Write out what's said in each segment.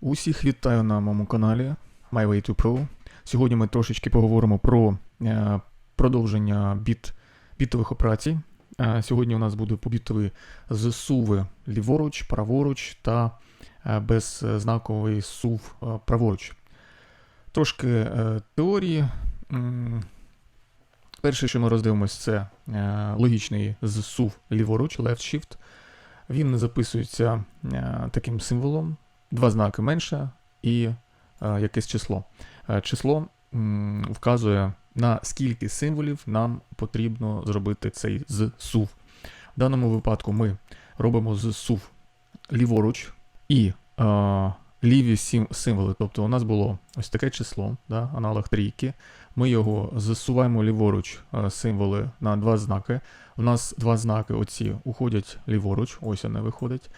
Усіх вітаю на моєму каналі My Way to Pro. Сьогодні ми трошечки поговоримо про е, продовження біт, бітових операцій. Е, сьогодні у нас буде побітові зсуви ліворуч, праворуч та е, беззнаковий сув е, праворуч. Трошки е, теорії. Перше, що ми роздивимося, це е, логічний зсув ліворуч, left shift. Він записується е, таким символом, два знаки менше і е, якесь число. Е, число вказує на скільки символів нам потрібно зробити цей зсув. В даному випадку ми робимо зсув ліворуч і е, ліві символи. Тобто у нас було ось таке число, да, аналог трійки. Ми його засуваємо ліворуч е, символи на два знаки. У нас два знаки оці уходять ліворуч, ось вони виходять.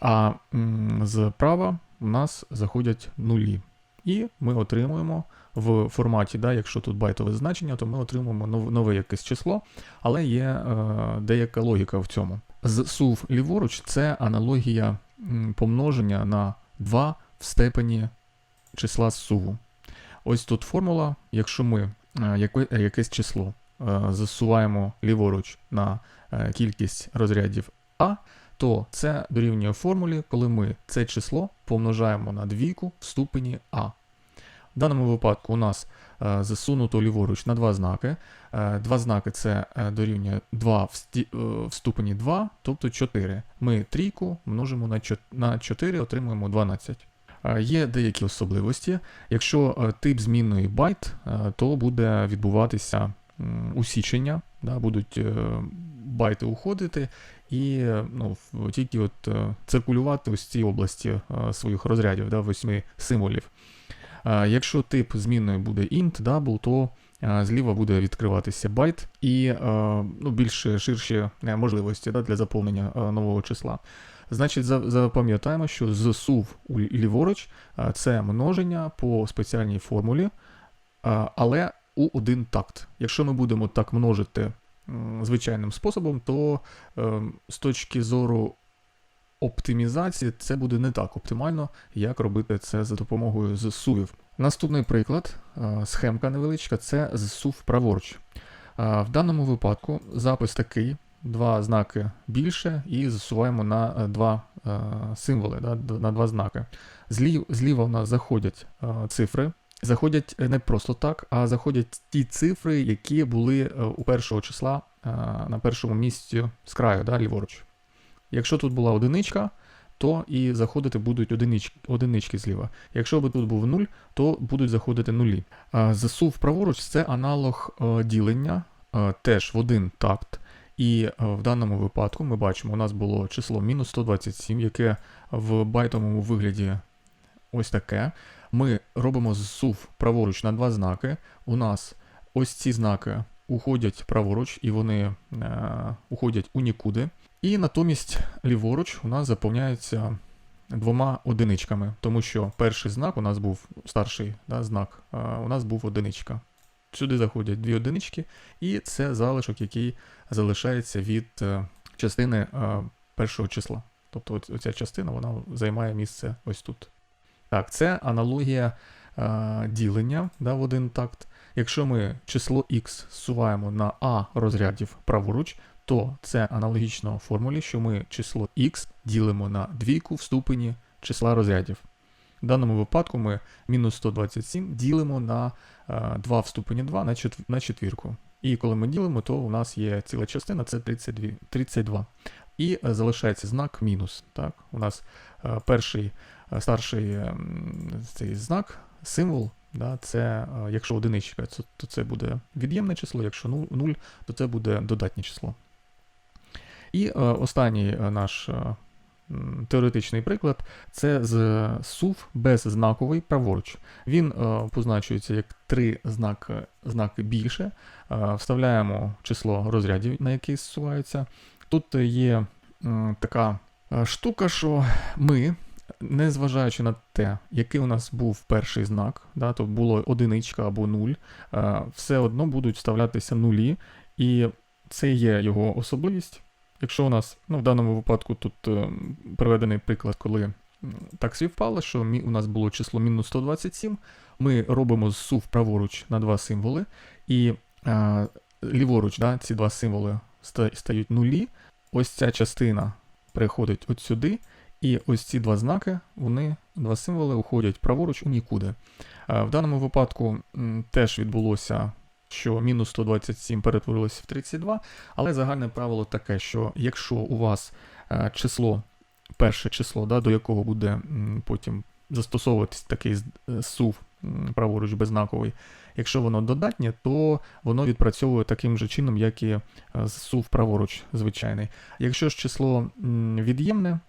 А м, зправа у нас заходять нулі. І ми отримуємо в форматі, да, якщо тут байтове значення, то ми отримуємо нов- нове якесь число, але є е, деяка логіка в цьому. Зсув ліворуч це аналогія помноження на 2 в степені числа зсуву. Ось тут формула, якщо ми е, якесь число е, засуваємо ліворуч на е, кількість розрядів А, то це дорівнює формулі, коли ми це число помножаємо на двійку в ступені А. В даному випадку у нас е, засунуто ліворуч на два знаки. Е, Два знаки це е, дорівнює 2 в, сті- е, в ступені 2, тобто 4. Ми трійку множимо на чот- на 4, отримуємо 12. Е, Є деякі особливості. Якщо е, тип змінної байт, е, то буде відбуватися усічення, да, будуть е, байти уходити і ну, тільки от е, циркулювати ось ці області е, своїх розрядів, да, восьми символів. Якщо тип змінної буде int, double, то е, зліва буде відкриватися байт і ну, більш ширші можливості да, для заповнення нового числа. Значить, запам'ятаємо, що зсув ліворуч це множення по спеціальній формулі, але у один такт. Якщо ми будемо так множити звичайним способом, то е, з точки зору оптимізації це буде не так оптимально, як робити це за допомогою зсувів. Наступний приклад, е, схемка невеличка, це зсув праворуч. Е, В даному випадку запис такий: два знаки більше і засуваємо на е, два символи, на два знаки. Зліва у нас заходять цифри. Заходять не просто так, а заходять ті цифри, які були е, у першого числа е, на першому місці з краю, да, ліворуч. Якщо тут була одиничка, то і заходити будуть одинички, одинички зліва. Якщо би тут був 0, то будуть заходити нулі. Е, Засув праворуч це аналог е, ділення, е, теж в один такт. І е, в даному випадку ми бачимо, у нас було число мінус 127, яке в байтовому вигляді ось таке. Ми робимо зсув праворуч на два знаки. У нас ось ці знаки уходять праворуч, і вони е, уходять у нікуди. І натомість ліворуч у нас заповняється двома одиничками, тому що перший знак у нас був старший да, знак, е, у нас був одиничка. Сюди заходять дві одинички, і це залишок, який залишається від е, частини е, першого числа. Тобто оц- оця частина вона займає місце ось тут. Так, це аналогія е, ділення да, в один такт. Якщо ми число x зсуваємо на А розрядів праворуч, то це аналогічно формулі, що ми число x ділимо на двійку в ступені числа розрядів. В даному випадку ми мінус 127 ділимо на е, 2 в ступені 2 на, чет- на четвірку. І коли ми ділимо, то у нас є ціла частина, це 32. 32. І е, залишається знак мінус. Так? У нас е, перший е, старший ем, цей знак, символ, да, це якщо одиничка, то, це буде від'ємне число, якщо 0, то це буде додатнє число. І останній наш теоретичний приклад це з сув беззнаковий праворуч. Він позначується як три знаки, знаки більше. Вставляємо число розрядів, на які зсуваються. Тут є така е, штука, що ми, незважаючи на те, який у нас був перший знак, да, то було одиничка або нуль, е, все одно будуть вставлятися нулі, і це є його особливість. Якщо у нас, ну в даному випадку тут е, приведений приклад, коли так співпало, що у нас було число мінус 127. Ми робимо зсув праворуч на два символи, і е, ліворуч да, ці два символи стають нулі. Ось ця частина переходить от сюди, і ось ці два знаки, вони, два символи, уходять праворуч у нікуди. Е, В даному випадку теж відбулося, що мінус 127 перетворилося в 32, але загальне правило таке, що якщо у вас е, число, перше число, да, до якого буде потім застосовуватись такий е, сув праворуч беззнаковий, якщо воно додатнє, то воно відпрацьовує таким же чином, як і е, сув праворуч звичайний. Якщо ж число від'ємне,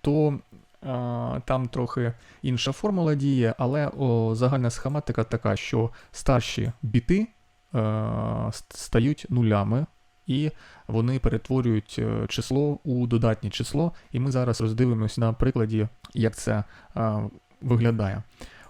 то е, там трохи інша формула діє, але о, загальна схематика така, що старші біти е, стають нулями, і вони перетворюють е, число у додатнє число. І ми зараз роздивимось на прикладі, як це е, виглядає.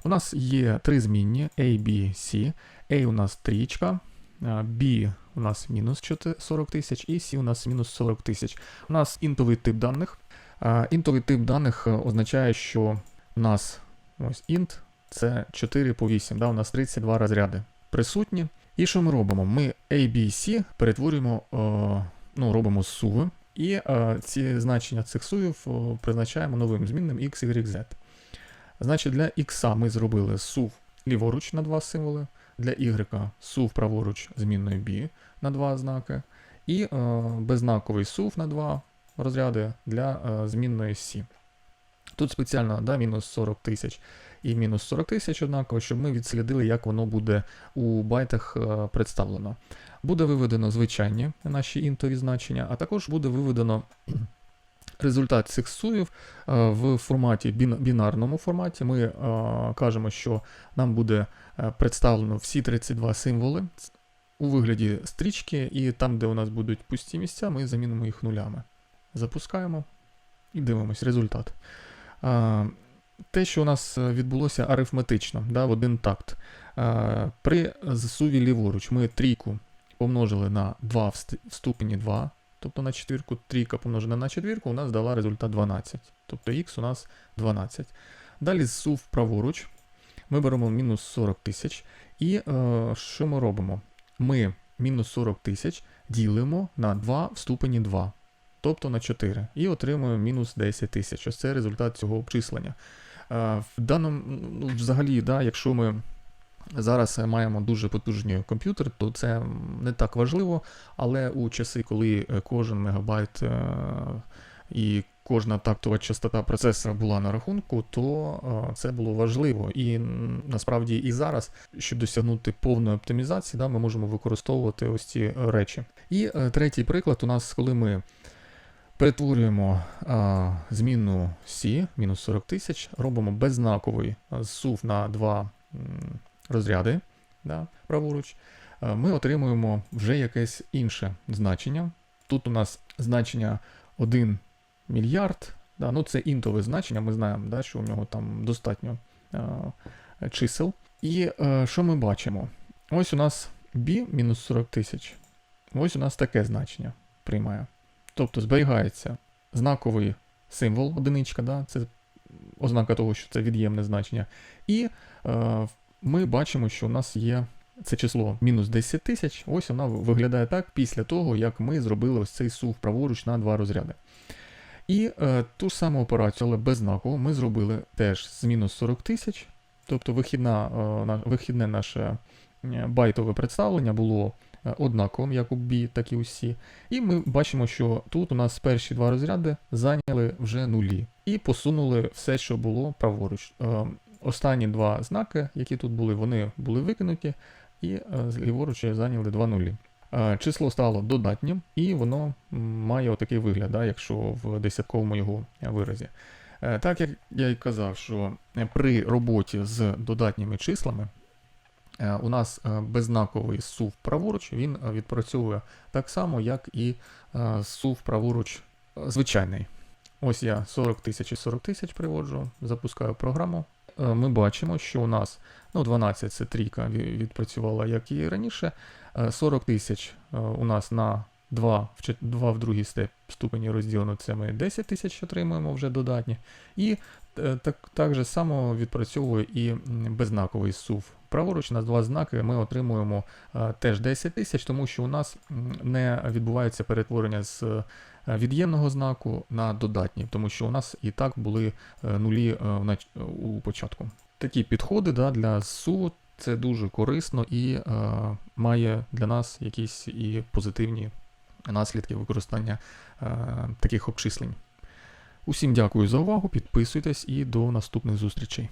У нас є три змінні A, B, C. A у нас трічка, е, B у нас мінус 40 тисяч, і C у нас мінус 40 тисяч. У нас інтовий тип даних. Е, Інтовий тип даних е, означає, що у нас ось int це 4 по 8, да, у нас 32 розряди присутні. І що ми робимо? Ми A, B, C перетворюємо, ну, робимо суви, і ці значення цих сувів призначаємо новим змінним x, y, z. Значить, для x ми зробили сув ліворуч на два символи, для y сув праворуч змінною b на два знаки, і е, беззнаковий сув на два розряди для е, змінної c. Тут спеціально да, мінус 40 тисяч і мінус 40 тисяч однаково, щоб ми відслідили, як воно буде у байтах е, представлено. Буде виведено звичайні наші інтові значення, а також буде виведено результат цих суїв е, в форматі бінарному форматі. Ми е, кажемо, що нам буде е, представлено всі 32 символи у вигляді стрічки, і там, де у нас будуть пусті місця, ми замінимо їх нулями. Запускаємо і дивимось результат. Те, що у нас відбулося арифметично, да, в один такт. При засуві ліворуч ми трійку помножили на 2 в ст- в ступені 2, тобто на четвірку, трійка помножена на четвірку, у нас дала результат 12. Тобто х у нас 12. Далі зсув праворуч. Ми беремо мінус 40 тисяч. І е, що ми робимо? Ми мінус 40 тисяч ділимо на 2 в ступені 2, тобто на 4. І отримуємо мінус 10 тисяч. Ось це результат цього обчислення. Е, В даному, ну, взагалі, да, якщо ми зараз маємо дуже потужний комп'ютер, то це не так важливо, але у часи, коли е, кожен мегабайт е, і кожна тактова частота процесора була на рахунку, то е, це було важливо. І насправді і зараз, щоб досягнути повної оптимізації, да, ми можемо використовувати ось ці речі. І третій приклад у нас, коли ми перетворюємо а, змінну C, мінус 40 тисяч, робимо беззнаковий зсув на два м, розряди да, праворуч, ми отримуємо вже якесь інше значення. Тут у нас значення 1 мільярд. Да, ну це інтове значення, ми знаємо, да, що у нього там достатньо а, чисел. І е, що ми бачимо? Ось у нас B мінус 40 тисяч. Ось у нас таке значення приймає. Тобто зберігається знаковий символ, одиничка, да, це ознака того, що це від'ємне значення. І е, ми бачимо, що у нас є це число мінус 10 тисяч. Ось вона виглядає так після того, як ми зробили ось цей сув праворуч на два розряди. І е, ту ж саму операцію, але без знаку, ми зробили теж з мінус 40 тисяч. Тобто вихідна, е, вихідне наше е, байтове представлення було е, однаковим, як у B, так і у C. І ми бачимо, що тут у нас перші два розряди зайняли вже нулі. І посунули все, що було праворуч. Е, Останні два знаки, які тут були, вони були викинуті, і е, ліворуч зайняли два нулі. Е, Число стало додатнім, і воно має отакий вигляд, да, якщо в десятковому його виразі. Е, Так як я й казав, що при роботі з додатніми числами у нас беззнаковий сув праворуч, він відпрацьовує так само, як і сув праворуч звичайний. Ось я 40 тисяч і 40 тисяч приводжу, запускаю програму. Е, Ми бачимо, що у нас ну, 12 це трійка відпрацювала, як і раніше. Е, 40 тисяч е, у нас на 2 в, чет- 2 в другій ступені розділено, це ми 10 тисяч отримуємо вже додатні. І е, так, так же само відпрацьовує і беззнаковий сув. Праворуч на два знаки ми отримуємо е, теж 10 тисяч, тому що у нас не відбувається перетворення з е, від'ємного знаку на додатній, тому що у нас і так були е, нулі е, у початку. Такі підходи да, для СУ це дуже корисно і е, має для нас якісь і позитивні наслідки використання е, таких обчислень. Усім дякую за увагу, підписуйтесь і до наступних зустрічей.